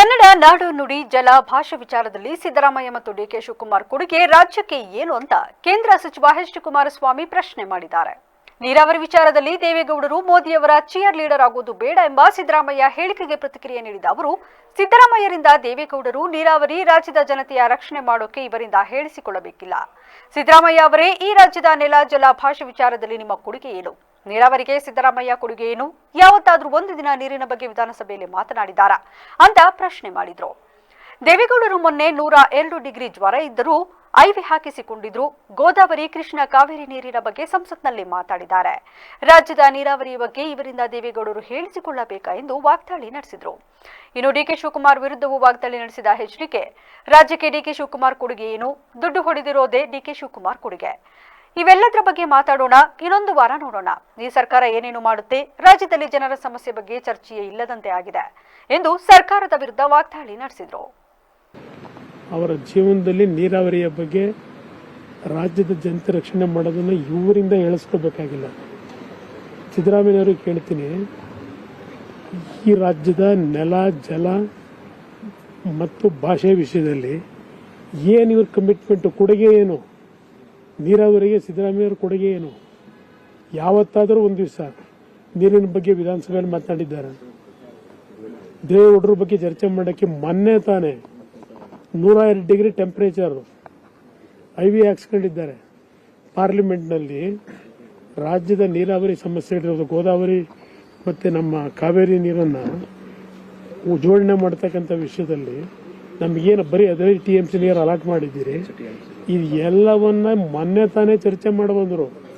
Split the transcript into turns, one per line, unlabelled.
ಕನ್ನಡ, ನಾಡು ನುಡಿ, ಜಲ, ಭಾಷಾ ವಿಚಾರದಲ್ಲಿ ಸಿದ್ದರಾಮಯ್ಯ ಮತ್ತು ಡಿಕೆ ಶಿವಕುಮಾರ್ ಕೊಡುಗೆ ರಾಜ್ಯಕ್ಕೆ ಏನು ಅಂತ ಕೇಂದ್ರ ಸಚಿವ ಎಚ್ ಡಿ ಕುಮಾರಸ್ವಾಮಿ ಪ್ರಶ್ನೆ ಮಾಡಿದ್ದಾರೆ. ನೀರಾವರಿ ವಿಚಾರದಲ್ಲಿ ದೇವೇಗೌಡರು ಮೋದಿಯವರ ಚಿಯರ್ ಲೀಡರ್ ಆಗುವುದು ಬೇಡ ಎಂಬ ಸಿದ್ದರಾಮಯ್ಯ ಹೇಳಿಕೆಗೆ ಪ್ರತಿಕ್ರಿಯೆ ನೀಡಿದ ಅವರು, ಸಿದ್ದರಾಮಯ್ಯರಿಂದ ದೇವೇಗೌಡರು ನೀರಾವರಿ, ರಾಜ್ಯದ ಜನತೆಯ ರಕ್ಷಣೆ ಮಾಡೋಕೆ ಇವರಿಂದ ಹೇಳಿಸಿಕೊಳ್ಳಬೇಕಿಲ್ಲ. ಸಿದ್ದರಾಮಯ್ಯ ಅವರೇ ಈ ರಾಜ್ಯದ ನೆಲ, ಜಲ, ಭಾಷೆ ವಿಚಾರದಲ್ಲಿ ನಿಮ್ಮ ಕೊಡುಗೆ ಏನು? ನೀರಾವರಿಗೆ ಸಿದ್ದರಾಮಯ್ಯ ಕೊಡುಗೆ ಏನು? ಯಾವತ್ತಾದ್ರೂ ಒಂದು ದಿನ ನೀರಿನ ಬಗ್ಗೆ ವಿಧಾನಸಭೆಯಲ್ಲಿ ಮಾತನಾಡಿದಾರಾ ಅಂತ ಪ್ರಶ್ನೆ ಮಾಡಿದ್ರು. ದೇವೇಗೌಡರು ಮೊನ್ನೆ ನೂರ ಎರಡು ಡಿಗ್ರಿ ಜ್ವರ ಇದ್ದರೂ ಐವಿ ಹಾಕಿಸಿಕೊಂಡಿದ್ರು. ಗೋದಾವರಿ ಕೃಷ್ಣ ಕಾವೇರಿ ನೀರಿನ ಬಗ್ಗೆ ಸಂಸತ್ನಲ್ಲಿ ಮಾತಾಡಿದ್ದಾರೆ. ರಾಜ್ಯದ ನೀರಾವರಿ ಬಗ್ಗೆ ಇವರಿಂದ ದೇವೇಗೌಡರು ಹೇಳಿಸಿಕೊಳ್ಳಬೇಕಾ ಎಂದು ವಾಗ್ದಾಳಿ ನಡೆಸಿದ್ರು. ಇನ್ನು ಡಿಕೆ ಶಿವಕುಮಾರ್ ವಿರುದ್ಧವೂ ವಾಗ್ದಾಳಿ ನಡೆಸಿದ ಎಚ್ಡಿಕೆ ರಾಜ್ಯಕ್ಕೆ ಡಿಕೆ ಶಿವಕುಮಾರ್ ಕೊಡುಗೆ ಏನು? ದುಡ್ಡು ಹೊಡೆದಿರೋದೇ ಡಿಕೆ ಶಿವಕುಮಾರ್ ಕೊಡುಗೆ. ಇವೆಲ್ಲದರ ಬಗ್ಗೆ ಮಾತಾಡೋಣ. ಇನ್ನೊಂದು ವಾರ ನೋಡೋಣ. ಈ ಸರ್ಕಾರ ಏನೇನು ಮಾಡುತ್ತೆ? ರಾಜ್ಯದಲ್ಲಿ ಜನರ ಸಮಸ್ಯೆ ಬಗ್ಗೆ ಚರ್ಚೆಯೇ ಇಲ್ಲದಂತೆ ಆಗಿದೆ ಎಂದು ಸರ್ಕಾರದ ವಿರುದ್ಧ ವಾಗ್ದಾಳಿ ನಡೆಸಿದ್ರು.
ಅವರ ಜೀವನದಲ್ಲಿ ನೀರಾವರಿಯ ಬಗ್ಗೆ ರಾಜ್ಯದ ಜನತೆ ರಕ್ಷಣೆ ಮಾಡೋದನ್ನು ಇವರಿಂದ ಹೇಳಿಸ್ಕೋಬೇಕಾಗಿಲ್ಲ ಸಿದ್ದರಾಮಯ್ಯವ್ರಿಗೆ ಕೇಳ್ತೀನಿ, ಈ ರಾಜ್ಯದ ನೆಲ, ಜಲ ಮತ್ತು ಭಾಷೆ ವಿಷಯದಲ್ಲಿ ಏನು ಇವ್ರ ಕಮಿಟ್ಮೆಂಟ್ ಕೊಡುಗೆ ಏನು? ನೀರಾವರಿಗೆ ಸಿದ್ದರಾಮಯ್ಯವ್ರ ಕೊಡುಗೆ ಏನು? ಯಾವತ್ತಾದರೂ ಒಂದು ದಿವಸ ನೀರಿನ ಬಗ್ಗೆ ವಿಧಾನಸಭೆಯಲ್ಲಿ ಮಾತನಾಡಿದ್ದಾರೆ. ದೇವೇಗೌಡರ ಬಗ್ಗೆ ಚರ್ಚೆ ಮಾಡೋಕ್ಕೆ ಮೊನ್ನೆ ತಾನೇ ನೂರ ಎರಡು ಡಿಗ್ರಿ ಟೆಂಪರೇಚರ್ ಐ ವಿ ಹಾಕ್ಸ್ಕೊಂಡಿದ್ದಾರೆ. ಪಾರ್ಲಿಮೆಂಟ್ನಲ್ಲಿ ರಾಜ್ಯದ ನೀರಾವರಿ ಸಮಸ್ಯೆ ಇರೋದು ಗೋದಾವರಿ ಮತ್ತು ನಮ್ಮ ಕಾವೇರಿ ನೀರನ್ನು ಜೋಡಣೆ ಮಾಡ್ತಕ್ಕಂಥ ವಿಷಯದಲ್ಲಿ ನಮಗೇನು ಬರೀ ಹದಿನೈದು ಟಿ ಎಂ ಸಿ ನೀರು ಅಲಾಟ್ ಮಾಡಿದ್ದೀರಿ? ಇದು ಎಲ್ಲವನ್ನ ಮೊನ್ನೆ ತಾನೇ ಚರ್ಚೆ ಮಾಡಿ ಬಂದರು.